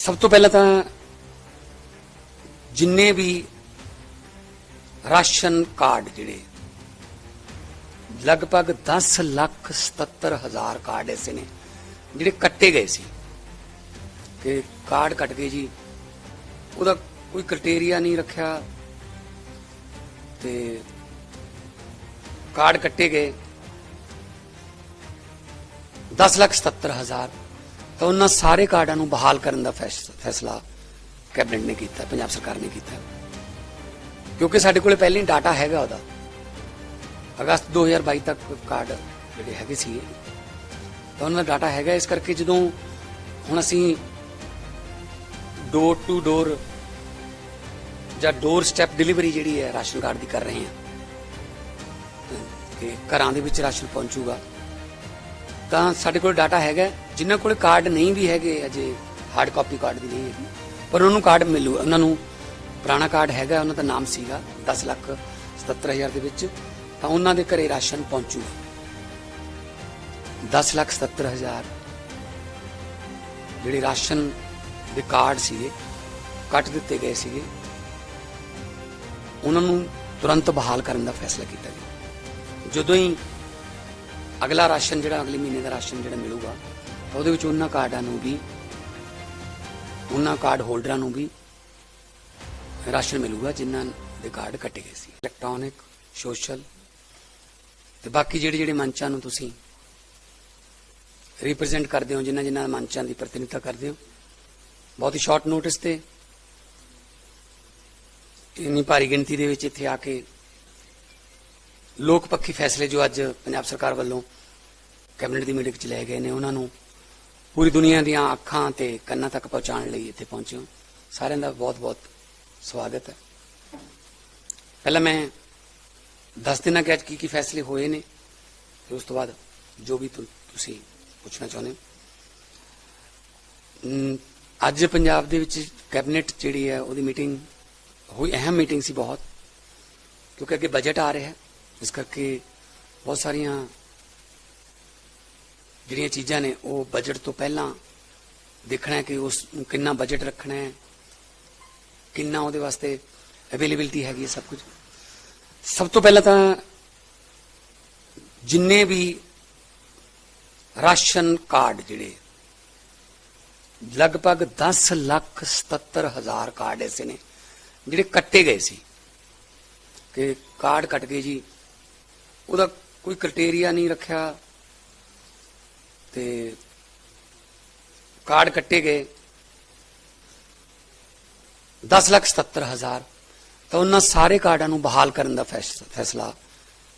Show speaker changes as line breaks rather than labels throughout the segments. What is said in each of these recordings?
ਸਭ ਤੋਂ ਪਹਿਲਾਂ ਤਾਂ ਜਿੰਨੇ ਵੀ ਰਾਸ਼ਨ ਕਾਰਡ ਜਿਹੜੇ, ਲਗਭਗ 10 ਲੱਖ 77 ਹਜ਼ਾਰ ਕਾਰਡ ਐਸੇ ਨੇ, ਜਿਹੜੇ ਕੱਟੇ ਗਏ ਸੀ। ਕਿ ਕਾਰਡ ਕੱਟ ਗਏ ਜੀ, ਉਹਦਾ ਕੋਈ ਕ੍ਰਾਈਟੇਰੀਆ ਨਹੀਂ ਰੱਖਿਆ, ਤੇ ਕਾਰਡ ਕੱਟੇ ਗਏ। 10 ਲੱਖ 77 ਹਜ਼ਾਰ ਤਾਂ ਉਹਨਾਂ ਸਾਰੇ ਕਾਰਡਾਂ ਨੂੰ ਬਹਾਲ ਕਰਨ ਦਾ ਫੈਸ- ਫੈਸਲਾ ਕੈਬਨਿਟ ਨੇ ਕੀਤਾ, ਪੰਜਾਬ ਸਰਕਾਰ ਨੇ ਕੀਤਾ। ਕਿਉਂਕਿ ਸਾਡੇ ਕੋਲੇ ਪਹਿਲਾਂ ਹੀ ਡਾਟਾ ਹੈਗਾ ਉਹਦਾ। ਅਗਸਤ 2022 ਤੱਕ ਕਾਰਡ ਜਿਹੜੇ ਹੈਗੇ ਸੀ। ਤਾਂ ਉਹਨਾਂ ਦਾ ਡਾਟਾ ਹੈਗਾ, ਇਸ ਕਰਕੇ ਜਦੋਂ ਹੁਣ ਅਸੀਂ ਡੋਰ ਟੂ ਡੋਰ ਜਾਂ ਡੋਰ ਸਟੈਪ ਡਿਲੀਵਰੀ ਜਿਹੜੀ ਹੈ, ਰਾਸ਼ਨ ਕਾਰਡ ਦੀ ਕਰ ਰਹੇ ਹਾਂ। ਕਿ ਘਰਾਂ ਦੇ ਵਿੱਚ ਰਾਸ਼ਨ ਪਹੁੰਚੂਗਾ। ਤਾਂ ਸਾਡੇ ਕੋਲ ਡਾਟਾ ਹੈਗਾ, ਜਿਨ੍ਹਾਂ ਕੋਲ ਕਾਰਡ ਨਹੀਂ ਵੀ ਹੈਗੇ, ਅਜੇ ਹਾਰਡ ਕਾਪੀ ਕਾਰਡ ਦੀ ਨਹੀਂ ਹੈਗੀ। ਪਰ ਉਹਨੂੰ ਕਾਰਡ ਮਿਲੂ, ਉਹਨਾਂ ਨੂੰ ਪੁਰਾਣਾ ਕਾਰਡ ਹੈਗਾ, ਉਹਨਾਂ ਦਾ ਨਾਮ ਸੀਗਾ 10 ਲੱਖ 77000 ਦੇ ਵਿੱਚ, ਤਾਂ ਉਹਨਾਂ ਦੇ ਘਰੇ ਰਾਸ਼ਨ ਪਹੁੰਚੂਗਾ 10 ਲੱਖ 77000 ਜਿਹੜੇ ਰਾਸ਼ਨ ਦੇ ਕਾਰਡ ਸੀਗੇ, ਕੱਟ ਦਿੱਤੇ ਗਏ ਸੀਗੇ, ਉਹਨਾਂ ਨੂੰ ਤੁਰੰਤ ਬਹਾਲ ਕਰਨ ਦਾ ਫੈਸਲਾ ਕੀਤਾ ਗਿਆ। ਜਦੋਂ ਹੀ ਅਗਲਾ ਰਾਸ਼ਨ ਜਿਹੜਾ ਅਗਲੇ ਮਹੀਨੇ ਦਾ ਰਾਸ਼ਨ ਜਿਹੜਾ ਮਿਲੂਗਾ, ਉਹਦੇ ਵਿੱਚ ਉਹਨਾਂ ਕਾਰਡਾਂ ਨੂੰ ਵੀ, ਉਹਨਾਂ ਕਾਰਡ ਹੋਲਡਰਾਂ ਨੂੰ ਵੀ ਰਾਸ਼ਨ ਮਿਲੂਗਾ, ਜਿਨ੍ਹਾਂ ਦੇ ਕਾਰਡ ਕੱਟੇ ਗਏ ਸੀ। ਇਲੈਕਟ੍ਰੋਨਿਕ, ਸੋਸ਼ਲ ਤੇ ਬਾਕੀ ਜਿਹੜੇ ਜਿਹੜੇ ਮੰਚਾਂ ਨੂੰ ਤੁਸੀਂ ਰਿਪਰੈਜ਼ੈਂਟ ਕਰਦੇ ਹੋ, ਜਿਨ੍ਹਾਂ ਜਿਨ੍ਹਾਂ ਮੰਚਾਂ ਦੀ ਪ੍ਰਤੀਨਿਧਤਾ ਕਰਦੇ ਹੋ, ਬਹੁਤ ਹੀ ਸ਼ਾਰਟ ਨੋਟਿਸ ਤੇ, ਇੰਨੀ ਭਾਰੀ ਗਿਣਤੀ ਦੇ ਵਿੱਚ ਇੱਥੇ ਆ ਕੇ ਲੋਕ ਪੱਖੀ ਫੈਸਲੇ ਜੋ ਅੱਜ ਪੰਜਾਬ ਸਰਕਾਰ ਵੱਲੋਂ ਕੈਬਨਿਟ ਦੀ ਮੀਟਿੰਗ 'ਚ ਲਏ ਗਏ ਨੇ, ਉਹਨਾਂ ਨੂੰ ਪੂਰੀ ਦੁਨੀਆ ਦੀਆਂ ਅੱਖਾਂ ਤੇ ਕੰਨਾਂ ਤੱਕ ਪਹੁੰਚਾਉਣ ਲਈ ਇੱਥੇ ਪਹੁੰਚੇ ਹੋ। ਸਾਰਿਆਂ ਦਾ ਬਹੁਤ-ਬਹੁਤ ਸਵਾਗਤ ਹੈ। ਪਹਿਲਾਂ ਮੈਂ ਦੱਸ ਦੇਣਾ ਕਿ ਅੱਜ ਕੀ ਕੀ ਫੈਸਲੇ ਹੋਏ ਨੇ ਤੇ ਉਸ ਤੋਂ ਬਾਅਦ ਜੋ ਵੀ ਤੁਸੀਂ ਪੁੱਛਣਾ ਚਾਹੁੰਦੇ ਹੋ। ਅੱਜ ਪੰਜਾਬ ਦੇ ਵਿੱਚ ਕੈਬਨਿਟ ਜਿਹੜੀ ਹੈ, ਉਹਦੀ ਮੀਟਿੰਗ ਹੋਈ ਅਹਿਮ ਮੀਟਿੰਗ ਸੀ ਬਹੁਤ, ਕਿਉਂਕਿ ਅੱਗੇ ਬਜਟ ਆ ਰਿਹਾ ਹੈ। ਇਸ ਕਰਕੇ ਬਹੁਤ ਸਾਰੀਆਂ ਜਿਹੜੀਆਂ ਚੀਜ਼ਾਂ ਨੇ, ਉਹ ਬਜਟ ਤੋਂ ਪਹਿਲਾਂ ਦੇਖਣਾ ਹੈ ਕਿ ਉਸ ਨੂੰ ਕਿੰਨਾ ਬਜਟ ਰੱਖਣਾ ਹੈ, ਕਿੰਨਾ ਉਹਦੇ ਵਾਸਤੇ ਅਵੇਲੇਬਿਲਟੀ ਹੈਗੀ ਹੈ ਸਭ ਕੁਝ। ਸਭ ਤੋਂ ਪਹਿਲਾਂ ਤਾਂ ਜਿੰਨੇ ਵੀ ਰਾਸ਼ਨ ਕਾਰਡ ਜਿਹੜੇ, ਲਗਭਗ 10 ਲੱਖ 77 ਹਜ਼ਾਰ ਕਾਰਡ ਐਸੇ ਨੇ, ਜਿਹੜੇ ਕੱਟੇ ਗਏ ਸੀ। ਕਿ ਕਾਰਡ ਕੱਟ ਗਏ ਜੀ ਉਹਦਾ ਕੋਈ ਕ੍ਰਾਈਟੇਰੀਆ ਨਹੀਂ ਰੱਖਿਆ ਤੇ ਕਾਰਡ ਕੱਟੇ ਗਏ। 10 ਲੱਖ 77 ਹਜ਼ਾਰ। ਤਾਂ ਉਹਨਾਂ ਸਾਰੇ ਕਾਰਡਾਂ ਨੂੰ ਬਹਾਲ ਕਰਨ ਦਾ ਫੈਸ- ਫੈਸਲਾ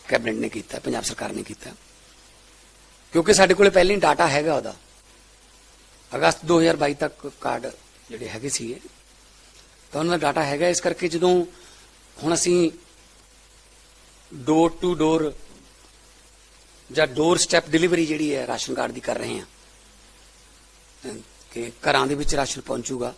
ਕੈਬਨਿਟ ਨੇ ਕੀਤਾ, ਪੰਜਾਬ ਸਰਕਾਰ ਨੇ ਕੀਤਾ। ਕਿਉਂਕਿ ਸਾਡੇ ਕੋਲੇ ਪਹਿਲਾਂ ਹੀ ਡਾਟਾ ਹੈਗਾ ਉਹਦਾ। ਅਗਸਤ 2022 ਤੱਕ ਕਾਰਡ ਜਿਹੜੇ ਹੈਗੇ ਸੀਗੇ। ਤਾਂ ਉਹਨਾਂ ਦਾ ਡਾਟਾ ਹੈਗਾ, ਇਸ ਕਰਕੇ ਜਦੋਂ ਹੁਣ ਅਸੀਂ ਡੋਰ ਟੂ ਡੋਰ ਜਾਂ ਡੋਰ ਸਟੈਪ ਡਿਲੀਵਰੀ ਜਿਹੜੀ ਹੈ, ਰਾਸ਼ਨ ਕਾਰਡ ਦੀ ਕਰ ਰਹੇ ਹਾਂ। ਕਿ ਘਰਾਂ ਦੇ ਵਿੱਚ ਰਾਸ਼ਨ ਪਹੁੰਚੂਗਾ।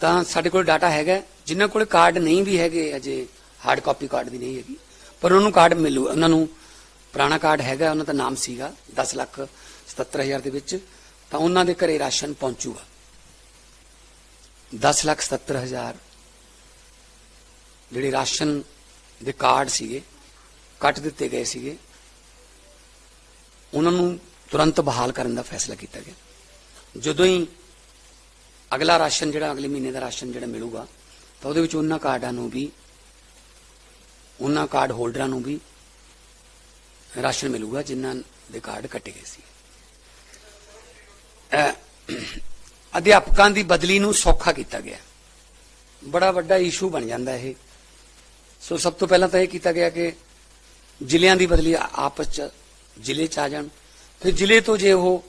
ਤਾਂ ਸਾਡੇ ਕੋਲ ਡਾਟਾ ਹੈਗਾ, ਜਿਨ੍ਹਾਂ ਕੋਲ ਕਾਰਡ ਨਹੀਂ ਵੀ ਹੈਗੇ, ਅਜੇ ਹਾਰਡ ਕਾਪੀ ਕਾਰਡ ਵੀ ਨਹੀਂ ਹੈਗੀ। ਪਰ ਉਹਨਾਂ ਨੂੰ ਕਾਰਡ ਮਿਲੂ, ਉਹਨਾਂ ਨੂੰ ਪੁਰਾਣਾ ਕਾਰਡ ਹੈਗਾ, ਉਹਨਾਂ ਦਾ ਨਾਮ ਸੀਗਾ 10 ਲੱਖ 77000 ਦੇ ਵਿੱਚ, ਤਾਂ ਉਹਨਾਂ ਦੇ ਘਰੇ ਰਾਸ਼ਨ ਪਹੁੰਚੂਗਾ। 10 ਲੱਖ 77000 ਜਿਹੜੇ ਰਾਸ਼ਨ ਦੇ ਕਾਰਡ ਸੀਗੇ, ਕੱਟ ਦਿੱਤੇ ਗਏ ਸੀਗੇ। ਉਹਨਾਂ ਨੂੰ ਤੁਰੰਤ ਬਹਾਲ ਕਰਨ ਦਾ ਫੈਸਲਾ ਕੀਤਾ ਗਿਆ। ਜਦੋਂ ਹੀ ਅਗਲਾ ਰਾਸ਼ਨ ਜਿਹੜਾ, ਅਗਲੇ ਮਹੀਨੇ ਦਾ ਰਾਸ਼ਨ ਜਿਹੜਾ ਮਿਲੂਗਾ, ਤਾਂ ਉਹਦੇ ਵਿੱਚ ਉਹਨਾਂ ਕਾਰਡਾਂ ਨੂੰ ਵੀ, ਉਹਨਾਂ ਕਾਰਡ ਹੋਲਡਰਾਂ ਨੂੰ ਵੀ ਰਾਸ਼ਨ ਮਿਲੂਗਾ, ਜਿਨ੍ਹਾਂ ਦੇ ਕਾਰਡ ਕੱਟੇ ਗਏ ਸੀ। ਅਧਿਆਪਕਾਂ ਦੀ ਬਦਲੀ ਨੂੰ ਸੌਖਾ ਕੀਤਾ ਗਿਆ। ਬੜਾ ਵੱਡਾ ਇਸ਼ੂ ਬਣ ਜਾਂਦਾ ਇਹ। ਸੋ ਸਭ ਤੋਂ ਪਹਿਲਾਂ ਤਾਂ ਇਹ ਕੀਤਾ ਗਿਆ ਕਿ ਜ਼ਿਲ੍ਹਿਆਂ ਦੀ ਬਦਲੀ ਆਪਸ ਚ ਜ਼ਿਲ੍ਹੇ ਚ ਆ ਜਾਣ। ਫਿਰ ਜ਼ਿਲ੍ਹੇ ਤੋਂ ਜੇ ਉਹ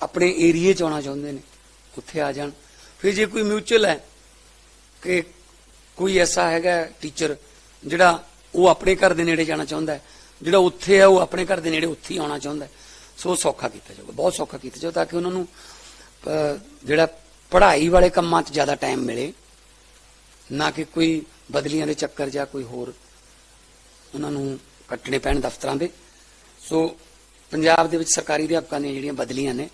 ਆਪਣੇ ਏਰੀਏ ਚ ਆਉਣਾ ਚਾਹੁੰਦੇ ਨੇ, ਉੱਥੇ ਆ ਜਾਣ। ਫਿਰ ਜੇ ਕੋਈ ਮਿਊਚੁਅਲ ਹੈ ਕਿ ਕੋਈ ਐਸਾ ਹੈਗਾ ਟੀਚਰ ਜਿਹੜਾ ਉਹ ਆਪਣੇ ਘਰ ਦੇ ਨੇੜੇ ਜਾਣਾ ਚਾਹੁੰਦਾ ਹੈ, ਜਿਹੜਾ ਉੱਥੇ ਹੈ ਉਹ ਆਪਣੇ ਘਰ ਦੇ ਨੇੜੇ ਉੱਥੇ ਹੀ ਆਉਣਾ ਚਾਹੁੰਦਾ ਹੈ, ਸੋ ਉਹ ਸੌਖਾ ਕੀਤਾ ਜਾਊਗਾ, ਬਹੁਤ ਸੌਖਾ ਕੀਤਾ ਜਾਊਗਾ ਤਾਂ ਕਿ ਉਹਨਾਂ ਨੂੰ ਜਿਹੜਾ ਪੜ੍ਹਾਈ ਵਾਲੇ ਕੰਮਾਂ 'ਚ ਜ਼ਿਆਦਾ ਟਾਈਮ ਮਿਲੇ, ਨਾ ਕਿ ਕੋਈ ਬਦਲੀਆਂ ਦੇ ਚੱਕਰ ਜਾਂ ਕੋਈ ਹੋਰ ਉਹਨਾਂ ਨੂੰ ਕੱਟਣੇ ਪੈਣ ਦਫ਼ਤਰਾਂ ਦੇ। ਸੋ ਪੰਜਾਬ ਦੇ ਵਿੱਚ ਸਰਕਾਰੀ ਅਧਿਆਪਕਾਂ ਦੀਆਂ ਜਿਹੜੀਆਂ ਬਦਲੀਆਂ ਨੇ,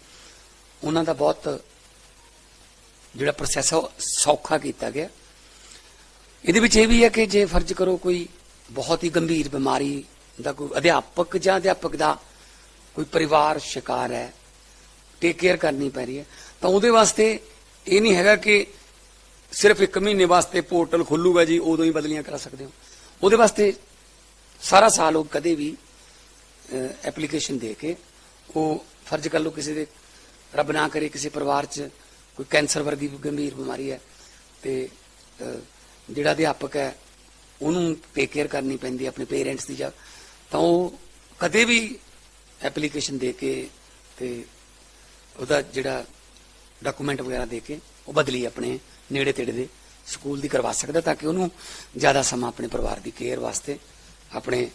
ਉਹਨਾਂ ਦਾ ਬਹੁਤ ਜਿਹੜਾ ਪ੍ਰੋਸੈਸ ਆ ਉਹ ਸੌਖਾ ਕੀਤਾ ਗਿਆ। ਇਹਦੇ ਵਿੱਚ ਇਹ ਵੀ ਹੈ ਕਿ ਜੇ ਫਰਜ਼ ਕਰੋ ਕੋਈ ਬਹੁਤ ਹੀ ਗੰਭੀਰ ਬਿਮਾਰੀ ਦਾ ਕੋਈ ਅਧਿਆਪਕ ਜਾਂ ਅਧਿਆਪਕ ਦਾ ਕੋਈ ਪਰਿਵਾਰ ਸ਼ਿਕਾਰ ਹੈ ਟੇਕ ਕੇਅਰ ਕਰਨੀ ਪੈ ਰਹੀ ਹੈ, ਤਾਂ ਉਹਦੇ ਵਾਸਤੇ ਇਹ ਨਹੀਂ ਹੈਗਾ ਕਿ ਸਿਰਫ ਇੱਕ ਮਹੀਨੇ ਵਾਸਤੇ ਪੋਰਟਲ ਖੁੱਲੂਗਾ ਜੀ, ਉਦੋਂ ਹੀ ਬਦਲੀਆਂ ਕਰਾ ਸਕਦੇ ਹੋ। ਉਹਦੇ ਵਾਸਤੇ ਸਾਰਾ ਸਾਲ ਉਹ ਕਦੇ ਵੀ ਐਪਲੀਕੇਸ਼ਨ ਦੇ ਕੇ ਉਹ ਫਰਜ਼ ਕਰ ਲਓ ਕਿਸੇ ਦੇ, ਰੱਬ ਨਾ ਕਰੇ ਕਿਸੇ ਪਰਿਵਾਰ 'ਚ ਕੋਈ ਕੈਂਸਰ ਵਰਗੀ ਗੰਭੀਰ ਬਿਮਾਰੀ ਹੈ ਤੇ ਜਿਹੜਾ ਅਧਿਆਪਕ ਹੈ, ਉਹਨੂੰ ਟੇਕ ਕੇਅਰ ਕਰਨੀ ਪੈਂਦੀ ਆਪਣੇ ਪੇਰੈਂਟਸ ਦੀ ਜਾਂ ਤਾਂ ਉਹ ਕਦੇ ਵੀ ਐਪਲੀਕੇਸ਼ਨ ਦੇ ਕੇ ਤੇ ਉਹਦਾ ਜਿਹੜਾ ਡਾਕੂਮੈਂਟ ਵਗੈਰਾ ਦੇ ਕੇ ਉਹ ਬਦਲੀ ਆਪਣੇ ਨੇੜੇ ਤੇੜੇ ਦੇ ਸਕੂਲ ਦੀ ਕਰਵਾ ਸਕਦਾ ਤਾਂ ਕਿ ਉਹਨੂੰ ਜ਼ਿਆਦਾ ਸਮਾਂ ਆਪਣੇ ਪਰਿਵਾਰ ਦੀ ਕੇਅਰ ਵਾਸਤੇ ਆਪਣੇ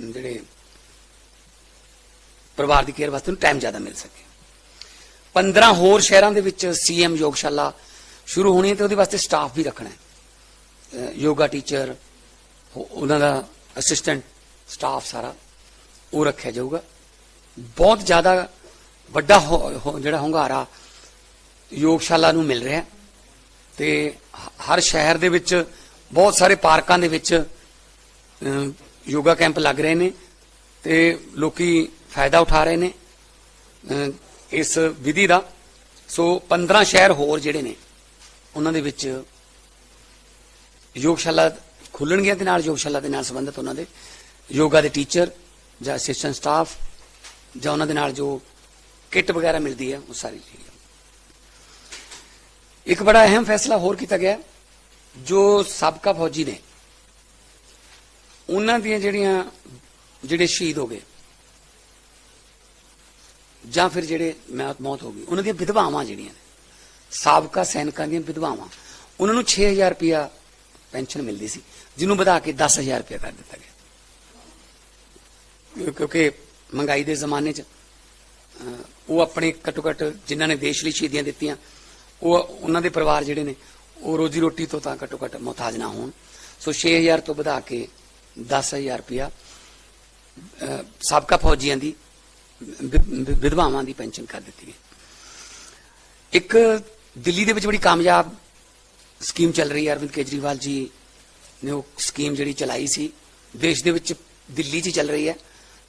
ਜਿਹੜੇ ਪਰਿਵਾਰ ਦੀ ਕੇਅਰ ਵਾਸਤੇ ਉਹਨੂੰ ਟਾਈਮ ਜ਼ਿਆਦਾ ਮਿਲ ਸਕੇ। 15 ਹੋਰ ਸ਼ਹਿਰਾਂ ਦੇ ਵਿੱਚ ਸੀਐਮ ਯੋਗਸ਼ਾਲਾ ਸ਼ੁਰੂ ਹੋਣੀ ਹੈ ਤੇ ਉਹਦੇ ਵਾਸਤੇ ਸਟਾਫ ਵੀ ਰੱਖਣਾ ਹੈ। ਯੋਗਾ ਟੀਚਰ ਉਹਨਾਂ ਦਾ ਅਸਿਸਟੈਂਟ ਸਟਾਫ ਸਾਰਾ ਉਹ ਰੱਖਿਆ ਜਾਊਗਾ। ਬਹੁਤ ਜ਼ਿਆਦਾ ਵੱਡਾ ਹੋ- ਹੋ- ਜਿਹੜਾ ਹੁੰਗਾਰਾ ਯੋਗਸ਼ਾਲਾ ਨੂੰ ਮਿਲ ਰਿਹਾ ਹੈ। ਤੇ ਹਰ ਸ਼ਹਿਰ ਦੇ ਵਿੱਚ ਬਹੁਤ ਸਾਰੇ ਪਾਰਕਾਂ ਦੇ ਵਿੱਚ ਯੋਗਾ ਕੈਂਪ ਲੱਗ ਰਹੇ ਨੇ ਤੇ ਲੋਕੀ ਫਾਇਦਾ ਉਠਾ ਰਹੇ ਨੇ ਇਸ ਵਿਧੀ ਦਾ। ਸੋ 15 ਸ਼ਹਿਰ ਹੋਰ ਜਿਹੜੇ ਨੇ, ਉਹਨਾਂ ਦੇ ਵਿੱਚ ਯੋਗਸ਼ਾਲਾ ਖੁੱਲਣਗੀਆਂ ਦੇ ਨਾਲ, ਯੋਗਸ਼ਾਲਾ ਦੇ ਨਾਲ ਸੰਬੰਧਿਤ ਉਹਨਾਂ ਦੇ। ਯੋਗਾ ਦੇ ਟੀਚਰ ਜਾਂ ਅਸਿਸਟੈਂਟ ਸਟਾਫ ਜਾਂ ਉਹਨਾਂ ਦੇ ਨਾਲ ਜੋ ਕਿੱਟ ਵਗੈਰਾ ਮਿਲਦੀ ਹੈ, ਉਹ ਸਾਰੀ ਚੀਜ਼ ਇੱਕ ਬੜਾ ਅਹਿਮ ਫੈਸਲਾ ਹੋਰ ਕੀਤਾ ਗਿਆ ਜੋ ਸਾਬਕਾ ਫੌਜੀ ਨੇ। ਉਹਨਾਂ ਦੀਆਂ ਜਿਹੜੀਆਂ ਜਿਹੜੇ ਸ਼ਹੀਦ ਹੋ ਗਏ ਜਾਂ ਫਿਰ ਜਿਹੜੇ ਮੌਤ ਮੌਤ ਹੋ ਗਈ, ਉਹਨਾਂ ਦੀਆਂ ਵਿਧਵਾਵਾਂ ਜਿਹੜੀਆਂ ਨੇ, ਸਾਬਕਾ ਸੈਨਿਕਾਂ ਦੀਆਂ ਵਿਧਵਾਵਾਂ, ਉਹਨਾਂ ਨੂੰ 6000 ਰੁਪਇਆ ਪੈਨਸ਼ਨ ਮਿਲਦੀ ਸੀ, ਜਿਹਨੂੰ ਵਧਾ ਕੇ 10000 ਰੁਪਇਆ ਕਰ ਦਿੱਤਾ ਗਿਆ। ਕਿਉਂਕਿ ਮਹਿੰਗਾਈ ਦੇ ਜ਼ਮਾਨੇ 'ਚ ਉਹ ਆਪਣੇ ਘੱਟੋ ਘੱਟ ਜਿਨ੍ਹਾਂ ਨੇ ਦੇਸ਼ ਲਈ ਸ਼ਹੀਦੀਆਂ ਦਿੱਤੀਆਂ ਉਹ ਉਹਨਾਂ ਦੇ ਪਰਿਵਾਰ ਜਿਹੜੇ ਨੇ, ਉਹ ਰੋਜੀ ਰੋਟੀ ਤੋਂ ਤਾਂ ਘੱਟੋ ਘੱਟ ਮੁਹਤਾਜ ਨਾ ਹੋਣ। ਸੋ 6000 ਤੋਂ ਵਧਾ ਕੇ 10000 ਰੁਪਇਆ ਸਾਬਕਾ ਫੌਜੀਆਂ ਦੀ ਵਿ- ਵਿਧਵਾਵਾਂ ਦੀ ਪੈਨਸ਼ਨ ਕਰ ਦਿੱਤੀ ਗਈ। ਇੱਕ ਦਿੱਲੀ ਦੇ ਵਿੱਚ ਬੜੀ ਕਾਮਯਾਬ ਸਕੀਮ ਚੱਲ ਰਹੀ ਹੈ। ਅਰਵਿੰਦ ਕੇਜਰੀਵਾਲ ਜੀ ਨੇ ਉਹ ਸਕੀਮ ਜਿਹੜੀ ਚਲਾਈ ਸੀ, ਦੇਸ਼ ਦੇ ਵਿੱਚ ਦਿੱਲੀ 'ਚ ਹੀ ਚੱਲ ਰਹੀ ਹੈ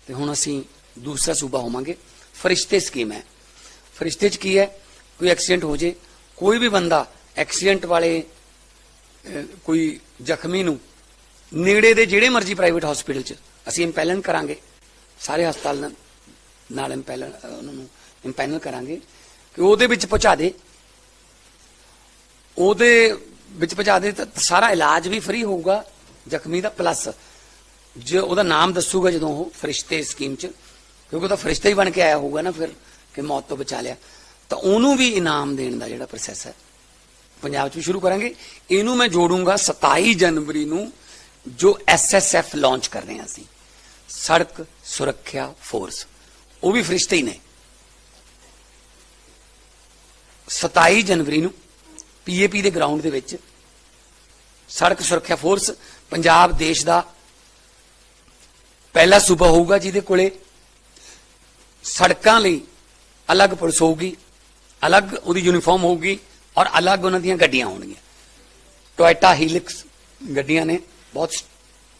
ਤੇ ਹੁਣ ਅਸੀਂ ਦੂਸਰਾ ਸੂਬਾ ਹੋਵਾਂਗੇ। ਫਰਿਸ਼ਤੇ ਸਕੀਮ ਹੈ। ਫਰਿਸ਼ਤੇ 'ਚ ਕੀ ਹੈ? ਕੋਈ ਐਕਸੀਡੈਂਟ ਹੋ ਜੇ ਕੋਈ ਵੀ ਬੰਦਾ ਐਕਸੀਡੈਂਟ ਵਾਲੇ ਕੋਈ ਜ਼ਖਮੀ ਨੂੰ ਨੇੜੇ ਦੇ ਜਿਹੜੇ ਮਰਜ਼ੀ ਪ੍ਰਾਈਵੇਟ ਹਸਪੀਟਲ 'ਚ ਅਸੀਂ ਇੰਪੈਲਨ ਕਰਾਂਗੇ, ਸਾਰੇ ਹਸਪਤਾਲ ਨਾਲ- ਨਾਲ ਇੰਪੈਲਨ ਉਹਨਾਂ ਨੂੰ ਇੰਪੈਨਲ ਕਰਾਂਗੇ ਕਿ ਉਹਦੇ ਵਿੱਚ ਪਹੁੰਚਾ ਦੇ। ਉਹਦੇ ਵਿੱਚ ਪਹੁੰਚਾ ਦੇ ਤਾਂ ਸਾਰਾ ਇਲਾਜ ਵੀ ਫ੍ਰੀ ਹੋਊਗਾ, ਜ਼ਖਮੀ ਦਾ ਪਲੱਸ ਜੇ ਉਹਦਾ ਨਾਮ ਦੱਸੂਗਾ ਜਦੋਂ ਉਹ ਫਰਿਸ਼ਤੇ ਸਕੀਮ 'ਚ, ਕਿਉਂਕਿ ਉਹ ਤਾਂ ਫਰਿਸ਼ਤਾ ਹੀ ਬਣ ਕੇ ਆਇਆ ਹੋਊਗਾ ਨਾ ਫਿਰ, ਕਿ ਮੌਤ ਤੋਂ ਬਚਾ ਲਿਆ। ਤਾਂ ਉਹਨੂੰ ਵੀ ਇਨਾਮ ਦੇਣ ਦਾ ਜਿਹੜਾ ਪ੍ਰੋਸੈਸ ਹੈ। ਪੰਜਾਬ 'ਚ ਵੀ ਸ਼ੁਰੂ ਕਰਾਂਗੇ। ਇਹਨੂੰ ਮੈਂ ਜੋੜੂੰਗਾ 27 ਜਨਵਰੀ ਨੂੰ, ਜੋ ਐਸਐਸਐਫ ਲਾਂਚ ਕਰ ਰਹੇ ਹਾਂ ਅਸੀਂ। ਸੜਕ ਸੁਰੱਖਿਆ ਫੋਰਸ ਉਹ ਵੀ ਫਰਿਸ਼ਤੇ ਹੀ ਨੇ। 27 ਜਨਵਰੀ ਨੂੰ ਪੀਏਪੀ ਦੇ ਗਰਾਊਂਡ ਦੇ ਵਿੱਚ ਸੜਕ ਸੁਰੱਖਿਆ ਫੋਰਸ ਪੰਜਾਬ ਦੇਸ਼ ਦਾ ਪਹਿਲਾ ਸੂਬਾ ਹੋਊਗਾ ਜਿਹਦੇ ਕੋਲੇ ਸੜਕਾਂ ਲਈ ਅਲੱਗ ਪੁਲਿਸ ਹੋਊਗੀ ਅਲੱਗ ਉਹਦੀ ਯੂਨੀਫਾਰਮ ਹੋਊਗੀ ਔਰ ਅਲੱਗ ਉਹਨਾਂ ਦੀਆਂ ਗੱਡੀਆਂ ਹੋਣਗੀਆਂ। ਟੋਇਟਾ ਹੀਲਿਕਸ ਗੱਡੀਆਂ ਨੇ, ਬਹੁਤ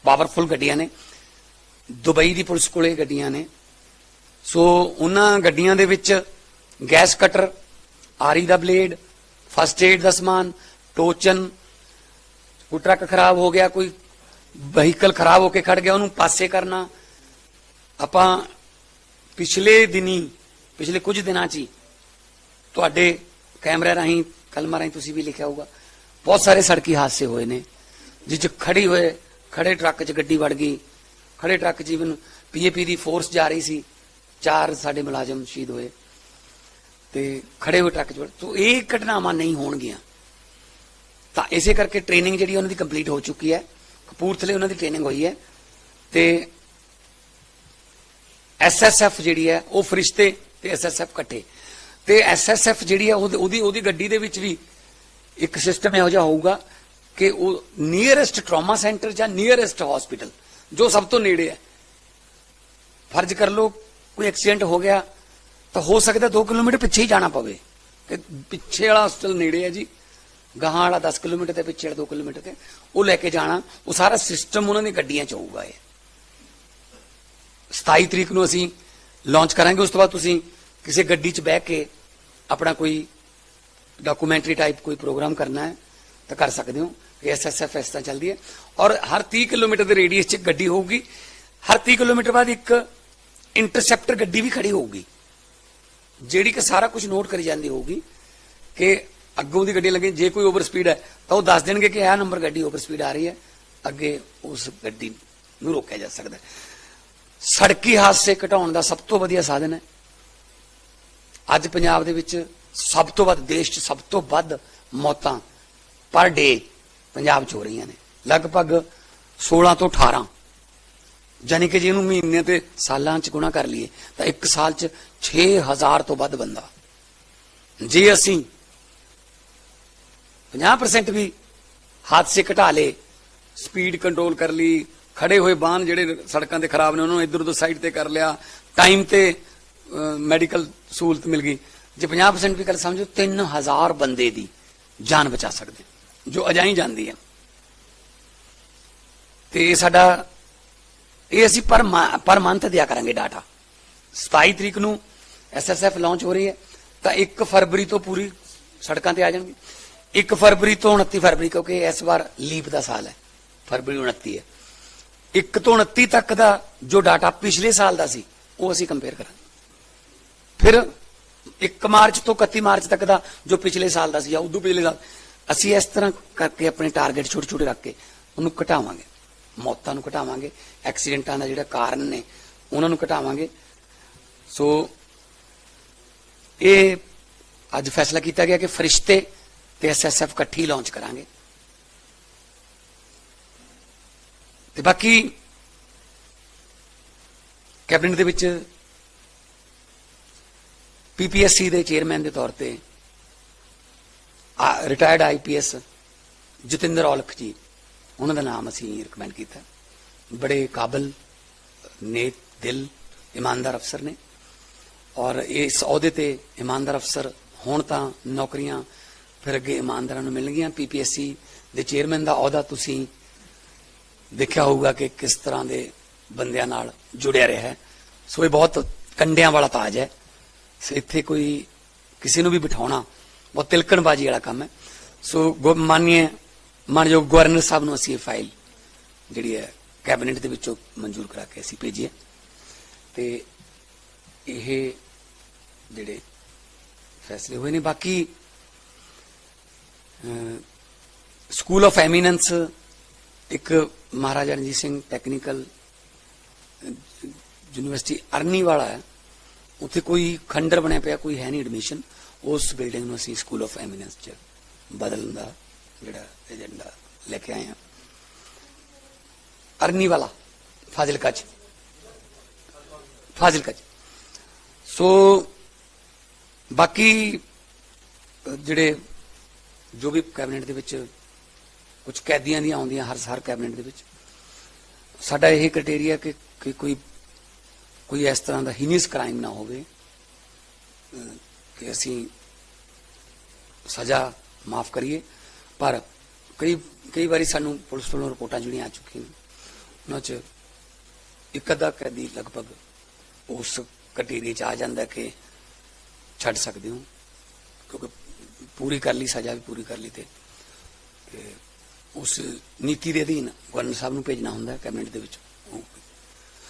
ਪਾਵਰਫੁਲ ਗੱਡੀਆਂ ਨੇ। ਦੁਬਈ ਦੀ ਪੁਲਿਸ ਕੋਲੇ ਗੱਡੀਆਂ ਨੇ। ਸੋ ਉਹਨਾਂ ਗੱਡੀਆਂ ਦੇ ਵਿੱਚ ਗੈਸ ਕਟਰ ਆਰੀ ਦਾ ਬਲੇਡ ਫਸਟ ਏਡ ਦਾ ਸਮਾਨ, ਟੋਚਨ, ਕੋਈ ਟਰੱਕ ਖਰਾਬ ਹੋ ਗਿਆ, ਕੋਈ ਵਹੀਕਲ ਖਰਾਬ ਹੋ ਕੇ ਖੜ ਗਿਆ, ਉਹਨੂੰ ਪਾਸੇ ਕਰਨਾ। ਆਪਾਂ ਪਿਛਲੇ ਦਿਨੀ, ਪਿਛਲੇ ਕੁਝ ਦਿਨਾਂ 'ਚ ਹੀ ਤੁਹਾਡੇ ਕੈਮਰੇ ਰਾਹੀਂ, ਕਲਮਾਂ ਰਾਹੀਂ ਤੁਸੀਂ ਵੀ ਲਿਖਿਆ ਹੋਊਗਾ। ਬਹੁਤ ਸਾਰੇ ਸੜਕੀ ਹਾਦਸੇ ਹੋਏ ਨੇ, ਜਿਸ 'ਚ ਖੜੀ ਹੋਏ, ਖੜੇ ਟਰੱਕ 'ਚ ਗੱਡੀ ਵੜ ਗਈ। ਖੜੇ ਟਰੱਕ 'ਚ ਇਵਨ ਪੀਏਪੀ ਦੀ ਫੋਰਸ ਜਾ ਰਹੀ ਸੀ। ਚਾਰ ਸਾਡੇ ਮੁਲਾਜ਼ਮ ਸ਼ਹੀਦ ਹੋਏ। ਤੇ ਖੜੇ ਹੋਏ ਟਰੱਕ 'ਚ ਵੜ- ਤੋ ਇਹ ਘਟਨਾਵਾਂ ਨਹੀਂ ਹੋਣਗੀਆਂ। ਤਾਂ ਇਸੇ ਕਰਕੇ ਟ੍ਰੇਨਿੰਗ ਜਿਹੜੀ ਉਹਨਾਂ ਦੀ ਕੰਪਲੀਟ ਹੋ ਚੁੱਕੀ ਹੈ। ਕਪੂਰਥਲੇ ਉਹਨਾਂ ਦੀ ਟ੍ਰੇਨਿੰਗ ਹੋਈ ਹੈ। ਤੇ ਐਸਐਸਐਫ ਜਿਹੜੀ ਹੈ, ਉਹ ਫਰਿਸ਼ਤੇ ਤੇ ਐਸਐਸਐਫ ਇਕੱਠੇ। ਤੇ ਐਸਐਸਐਫ ਜਿਹੜੀ ਆ, ਉਹਦੀ ਉਹਦੀ ਉਹਦੀ ਗੱਡੀ ਦੇ ਵਿੱਚ ਵੀ ਇੱਕ ਸਿਸਟਮ ਇਹੋ ਜਿਹਾ ਹੋਊਗਾ ਕਿ ਉਹ ਨੀਅਰੈਸਟ ਟਰਾਮਾ ਸੈਂਟਰ ਜਾਂ ਨੀਅਰੈਸਟ ਹਸਪੀਟਲ ਜੋ ਸਭ ਤੋਂ ਨੇੜੇ ਹੈ। ਫਰਜ਼ ਕਰ ਲਓ, ਕੋਈ ਐਕਸੀਡੈਂਟ ਹੋ ਗਿਆ, ਤਾਂ ਹੋ ਸਕਦਾ 2 ਕਿਲੋਮੀਟਰ ਪਿੱਛੇ ਹੀ ਜਾਣਾ ਪਵੇ। ਕਿ ਪਿੱਛੇ ਵਾਲਾ ਹਸਪਤਾਲ ਨੇੜੇ ਹੈ ਜੀ। ਗਾਹਾਂ ਵਾਲਾ 10 ਕਿਲੋਮੀਟਰ ਤੇ ਪਿੱਛੇ ਵਾਲਾ 2 ਕਿਲੋਮੀਟਰ ਤੇ, ਉਹ ਲੈ ਕੇ ਜਾਣਾ, ਉਹ ਸਾਰਾ ਸਿਸਟਮ ਉਹਨਾਂ ਦੀ ਗੱਡੀਆਂ ਚ ਹੋਊਗਾ ਇਹ। 27 ਤਰੀਕ ਨੂੰ ਅਸੀਂ ਲਾਂਚ ਕਰਾਂਗੇ, ਉਸ ਤੋਂ ਬਾਅਦ ਤੁਸੀਂ ਕਿਸੇ ਗੱਡੀ 'ਚ ਬਹਿ ਕੇ ਆਪਣਾ ਕੋਈ ਡਾਕੂਮੈਂਟਰੀ ਟਾਈਪ ਕੋਈ ਪ੍ਰੋਗਰਾਮ ਕਰਨਾ ਹੈ, ਤਾਂ ਕਰ ਸਕਦੇ ਹੋ ਐਸਐਸਐਫ ਇਸ ਤਰ੍ਹਾਂ ਚੱਲਦੀ ਹੈ। ਔਰ ਹਰ 30 ਕਿਲੋਮੀਟਰ ਦੇ ਰੇਡੀਅਸ 'ਚ ਇੱਕ ਗੱਡੀ ਹੋਊਗੀ। ਹਰ 30 ਕਿਲੋਮੀਟਰ ਬਾਅਦ ਇੱਕ ਇੰਟਰਸੈਪਟਰ ਗੱਡੀ ਵੀ ਖੜੀ ਹੋਊਗੀ। ਜਿਹੜੀ ਕਿ ਸਾਰਾ ਕੁਝ ਨੋਟ ਕਰੀ ਜਾਂਦੀ ਹੋਊਗੀ ਕਿ ਅੱਗੋਂ ਦੀ ਗੱਡੀ ਲੱਗੇ, ਜੇ ਕੋਈ ਓਵਰ ਸਪੀਡ ਹੈ, ਤਾਂ ਉਹ ਦੱਸ ਦੇਣਗੇ ਕਿ ਇਹ ਨੰਬਰ ਗੱਡੀ ਓਵਰ ਸਪੀਡ ਆ ਰਹੀ ਹੈ। ਅੱਗੇ ਉਸ ਗੱਡੀ ਨੂੰ ਰੋਕਿਆ ਜਾ ਸਕਦਾ ਸੜਕੀ ਹਾਦਸੇ ਘਟਾਉਣ ਦਾ ਸਭ ਤੋਂ ਵਧੀਆ ਸਾਧਨ ਹੈ। ਅੱਜ ਪੰਜਾਬ ਦੇ ਵਿੱਚ ਸਭ ਤੋਂ ਵੱਧ, ਦੇਸ਼ 'ਚ ਸਭ ਤੋਂ ਵੱਧ ਮੌਤਾਂ ਪਰ ਡੇ ਪੰਜਾਬ 'ਚ ਹੋ ਰਹੀਆਂ ਨੇ। ਲਗਭਗ 16 ਤੋਂ 18 ਜਾਨੀ ਕਿ ਜੇ ਇਹਨੂੰ ਮਹੀਨੇ ਤੇ ਸਾਲਾਂ 'ਚ ਗੁਣਾ ਕਰ ਲਈਏ, ਤਾਂ ਇੱਕ ਸਾਲ 'ਚ 6000 ਤੋਂ ਵੱਧ ਬੰਦਾ। ਜੇ ਅਸੀਂ 50% ਵੀ ਹਾਦਸੇ ਘਟਾ ਲਏ, ਸਪੀਡ ਕੰਟਰੋਲ ਕਰ ਲਈ, ਖੜੇ ਹੋਏ ਬਾਹਨ ਜਿਹੜੇ ਸੜਕਾਂ ਦੇ ਖਰਾਬ ਨੇ, ਉਹਨਾਂ ਨੂੰ ਇੱਧਰ ਉਧਰ ਸਾਈਡ ਤੇ ਕਰ ਲਿਆ, ਟਾਈਮ ਤੇ ਮੈਡੀਕਲ ਸਹੂਲਤ ਮਿਲ ਗਈ। ਜੇ 50% ਵੀ ਕਰ ਸਮਝੋ 3000 ਬੰਦੇ ਦੀ ਜਾਨ ਬਚਾ ਸਕਦੇ। ਜੋ ਅਜਾਈ ਜਾਂਦੀ ਹੈ। ਤੇ ਸਾਡਾ, ਇਹ ਅਸੀਂ ਪਰ ਮਾ- ਪਰ ਮੰਥ ਦਿਆ ਕਰਾਂਗੇ ਡਾਟਾ 27 ਤਰੀਕ ਨੂੰ ਐਸਐਸਐਫ ਲਾਂਚ ਹੋ ਰਹੀ ਹੈ। ਤਾਂ 1 ਫਰਵਰੀ ਤੋਂ ਪੂਰੀ ਸੜਕਾਂ ਤੇ ਆ ਜਾਣਗੇ। 1 ਫਰਵਰੀ ਤੋਂ 29 ਫਰਵਰੀ, ਕਿਉਂਕਿ ਇਸ ਵਾਰ ਲੀਪ ਦਾ ਸਾਲ ਹੈ। ਫਰਵਰੀ 29 ਹੈ। 1 ਤੋਂ 29 ਤੱਕ ਦਾ ਜੋ ਡਾਟਾ ਪਿਛਲੇ ਸਾਲ ਦਾ ਸੀ, ਉਹ ਅਸੀਂ ਕੰਪੇਅਰ ਕਰਾਂਗੇ। ਫਿਰ 1 ਮਾਰਚ ਤੋਂ 31 ਮਾਰਚ ਤੱਕ ਦਾ ਜੋ ਪਿਛਲੇ ਸਾਲ ਦਾ ਸੀ, ਜਾਂ ਉਦੋਂ ਪਿਛਲੇ ਸਾਲ, ਅਸੀਂ ਇਸ ਤਰ੍ਹਾਂ ਕਰਕੇ ਆਪਣੇ ਟਾਰਗੇਟ ਛੋਟੇ ਛੋਟੇ ਰੱਖ ਕੇ ਉਹਨੂੰ ਘਟਾਵਾਂਗੇ। ਮੌਤਾਂ ਨੂੰ ਘਟਾਵਾਂਗੇ ਐਕਸੀਡੈਂਟਾਂ ਦਾ ਜਿਹੜਾ ਕਾਰਨ ਨੇ, ਉਹਨਾਂ ਨੂੰ ਘਟਾਵਾਂਗੇ। ਸੋ ਇਹ ਅੱਜ ਫੈਸਲਾ ਕੀਤਾ ਗਿਆ ਕਿ ਫਰਿਸ਼ਤੇ ਤੇ ਐਸਐਸਐਫ ਇਕੱਠੀ ਲਾਂਚ ਕਰਾਂਗੇ। ਤੇ ਬਾਕੀ ਕੈਬਨਿਟ ਦੇ ਵਿੱਚ ਪੀਪੀਐਸਸੀ ਦੇ ਚੇਅਰਮੈਨ ਦੇ ਤੌਰ ਤੇ ਰਿਟਾਇਰਡ ਆਈਪੀਐਸ ਜਤਿੰਦਰ ਔਲਖ ਜੀ, ਉਹਨਾਂ ਦਾ ਨਾਮ ਅਸੀਂ ਰეკਮੈਂਡ ਕੀਤਾ। ਬੜੇ ਕਾਬਲ, ਨੇਕ ਦਿਲ, ਇਮਾਨਦਾਰ ਅਫਸਰ ਨੇ। ਔਰ ਇਸ ਅਹੁਦੇ ਤੇ ਇਮਾਨਦਾਰ ਅਫਸਰ ਹੋਣ ਤਾਂ ਨੌਕਰੀਆਂ ਫਿਰ ਅੱਗੇ ਇਮਾਨਦਾਰਾਂ ਨੂੰ ਮਿਲਣਗੀਆਂ। ਪੀਪੀਐਸਸੀ ਦੇ ਚੇਅਰਮੈਨ ਦਾ ਅਹੁਦਾ ਤੁਸੀਂ ਦੇਖਿਆ ਹੋਊਗਾ ਕਿ ਕਿਸ ਤਰ੍ਹਾਂ ਦੇ ਬੰਦਿਆਂ ਨਾਲ ਜੁੜਿਆ ਰਿਹਾ ਹੈ। ਸੋ ਇਹ ਬਹੁਤ ਕੰਡਿਆਂ ਵਾਲਾ ਤਾਜ ਹੈ। ਸੋ ਇੱਥੇ ਕੋਈ ਕਿਸੇ ਨੂੰ ਵੀ ਬਿਠਾਉਣਾ ਬਹੁਤ ਤਿਲਕਣਬਾਜੀ ਵਾਲਾ ਕੰਮ ਹੈ। ਸੋ ਗੋ- ਮਾਨਯੋਗ ਗਵਰਨਰ ਸਾਹਿਬ ਨੂੰ ਅਸੀਂ ਇਹ ਫਾਈਲ ਜਿਹੜੀ ਹੈ ਕੈਬਨਿਟ ਦੇ ਵਿੱਚੋਂ ਮਨਜ਼ੂਰ ਕਰਾ ਕੇ ਅਸੀਂ ਭੇਜੀ ਹੈ। ਤੇ ਇਹ ਜਿਹੜੇ ਫੈਸਲੇ ਹੋਏ ਨੇ, ਬਾਕੀ ਸਕੂਲ ਆਫ ਐਮੀਨੈਂਸ ਇੱਕ ਮਹਾਰਾਜਾ ਰਣਜੀਤ ਸਿੰਘ ਟੈਕਨੀਕਲ ਯੂਨੀਵਰਸਿਟੀ ਅਰਨੀ ਵਾਲਾ ਹੈ। ਉੱਥੇ ਕੋਈ ਖੰਡਰ ਬਣਿਆ ਪਿਆ, ਕੋਈ ਹੈ ਨਹੀਂ ਐਡਮਿਸ਼ਨ ਉਸ ਬਿਲਡਿੰਗ ਨੂੰ ਅਸੀਂ ਸਕੂਲ ਆਫ ਐਮੀਨੈਂਸ ਚ ਬਦਲਣ ਦਾ ਜਿਹੜਾ ਏਜੰਡਾ ਲੈ ਕੇ ਆਏ ਹਾਂ। ਅਰਨੀ ਵਾਲਾ ਫਾਜ਼ਿਲਕਾ ਚ। ਫਾਜ਼ਿਲਕਾ ਚ। ਸੋ ਬਾਕੀ ਜਿਹੜੇ ਜੋ ਵੀ ਕੈਬਨਿਟ ਦੇ ਵਿੱਚ ਕੁਝ ਕੈਦੀਆਂ ਦੀਆਂ ਆਉਂਦੀਆਂ, ਹਰ ਹਰ ਕੈਬਨਿਟ ਦੇ ਵਿੱਚ, ਸਾਡਾ ਇਹ ਕ੍ਰਾਈਟੇਰੀਆ ਕਿ ਕੋਈ ਕੋਈ ਇਸ ਤਰ੍ਹਾਂ ਦਾ ਹੀਨੀਅਸ ਕ੍ਰਾਈਮ ਨਾ ਹੋਵੇ ਕਿ ਅਸੀਂ ਸਜ਼ਾ ਮਾਫ ਕਰੀਏ। ਪਰ ਕਈ ਕਈ ਵਾਰੀ ਸਾਨੂੰ ਪੁਲਿਸ ਵੱਲੋਂ ਰਿਪੋਰਟਾਂ ਜਿਹੜੀਆਂ ਆ ਚੁੱਕੀਆਂ ਨੇ, ਉਹਨਾਂ 'ਚ ਇੱਕ ਅੱਧਾ ਕੈਦੀ ਲਗਭਗ ਉਸ ਕਟੇਰੀ 'ਚ ਆ ਜਾਂਦਾ ਕਿ ਛੱਡ ਸਕਦੇ ਹੋ ਕਿਉਂਕਿ ਪੂਰੀ ਕਰ ਲਈ ਸਜ਼ਾ ਵੀ ਪੂਰੀ ਕਰ ਲਈ ਤੇ ਉਸ ਨੀਤੀ ਦੇ ਅਧੀਨ ਗਵਰਨਰ ਸਾਹਿਬ ਨੂੰ ਭੇਜਣਾ ਹੁੰਦਾ ਕੈਬਨਿਟ ਦੇ ਵਿੱਚ।